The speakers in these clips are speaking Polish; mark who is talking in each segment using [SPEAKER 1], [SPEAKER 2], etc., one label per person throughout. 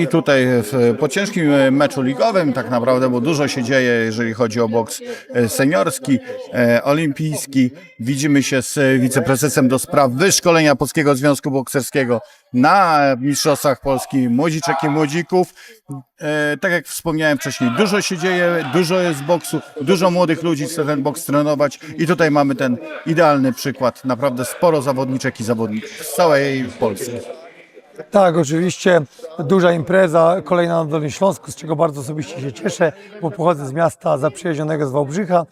[SPEAKER 1] I tutaj w, po ciężkim e, meczu ligowym tak naprawdę, bo dużo się dzieje, jeżeli chodzi o boks e, seniorski, e, olimpijski. Widzimy się z e, wiceprezesem do spraw wyszkolenia Polskiego Związku Bokserskiego na Mistrzostwach Polski Młodziczek i Młodzików. E, tak jak wspomniałem wcześniej, dużo się dzieje, dużo jest boksu, dużo młodych ludzi chce ten boks trenować i tutaj mamy ten idealny przykład. Naprawdę sporo zawodniczek i zawodników z całej Polski.
[SPEAKER 2] Tak, oczywiście duża impreza, kolejna na Dolnym Śląsku, z czego bardzo osobiście się cieszę, bo pochodzę z miasta zaprzyjaźnionego z Wałbrzycha.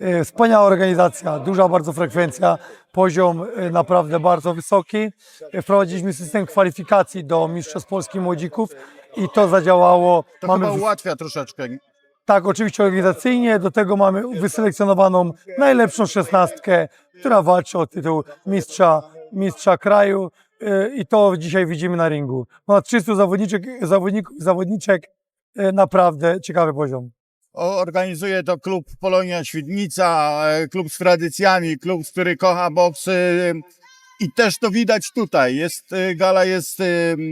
[SPEAKER 2] E, Wspaniała organizacja, duża bardzo frekwencja, poziom e, naprawdę bardzo wysoki. E, Wprowadziliśmy system kwalifikacji do Mistrzostw Polski Młodzików i to zadziałało.
[SPEAKER 1] To chyba ułatwia troszeczkę
[SPEAKER 2] Tak, oczywiście organizacyjnie. Do tego mamy wyselekcjonowaną najlepszą szesnastkę, która walczy o tytuł mistrza, mistrza kraju. Yy, I to dzisiaj widzimy na ringu. Ponad 300 zawodniczek, zawodników, zawodniczek. yy, Naprawdę ciekawy poziom.
[SPEAKER 1] Organizuje to klub Polonia Świdnica, e, klub z tradycjami, klub, który kocha boks. e, I też to widać tutaj. Jest, e, gala jest e,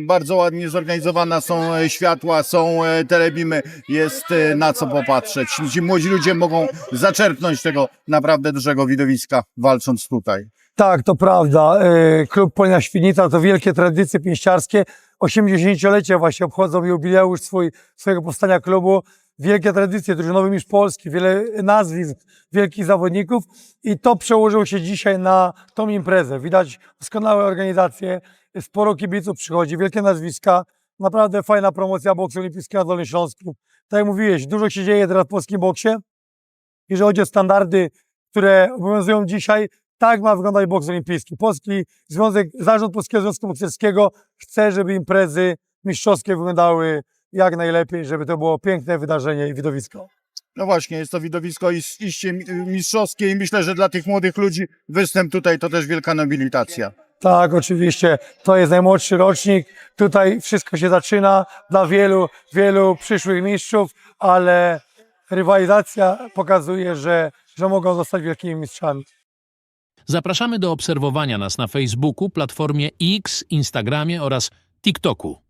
[SPEAKER 1] bardzo ładnie zorganizowana, są e, światła, są e, telebimy, jest e, na co popatrzeć. Ci młodzi ludzie mogą zaczerpnąć tego naprawdę dużego widowiska, walcząc tutaj.
[SPEAKER 2] Tak, to prawda. Yy, Klub Polina Świdnica to wielkie tradycje pięściarskie. 80-lecie właśnie obchodzą jubileusz swój, swojego powstania klubu. Wielkie tradycje, drużynowy mistrz Polski, wiele nazwisk, wielkich zawodników i to przełożyło się dzisiaj na tą imprezę. Widać doskonałe organizacje, sporo kibiców przychodzi, wielkie nazwiska. Naprawdę fajna promocja boksu olimpijskiego na Dolnym Śląsku. Tak jak mówiłeś, dużo się dzieje teraz w polskim boksie. Jeżeli chodzi o standardy, które obowiązują dzisiaj, tak ma wyglądać boks olimpijski. Polski Związek, Zarząd Polskiego Związku Bokserskiego chce, żeby imprezy mistrzowskie wyglądały jak najlepiej, żeby to było piękne wydarzenie i widowisko.
[SPEAKER 1] No właśnie, jest to widowisko is- iście mi- mistrzowskie i myślę, że dla tych młodych ludzi występ tutaj to też wielka nobilitacja.
[SPEAKER 2] Tak, oczywiście, to jest najmłodszy rocznik. Tutaj wszystko się zaczyna dla wielu, wielu przyszłych mistrzów, ale rywalizacja pokazuje, że, że mogą zostać wielkimi mistrzami.
[SPEAKER 3] Zapraszamy do obserwowania nas na Facebooku, platformie X, Instagramie oraz TikToku.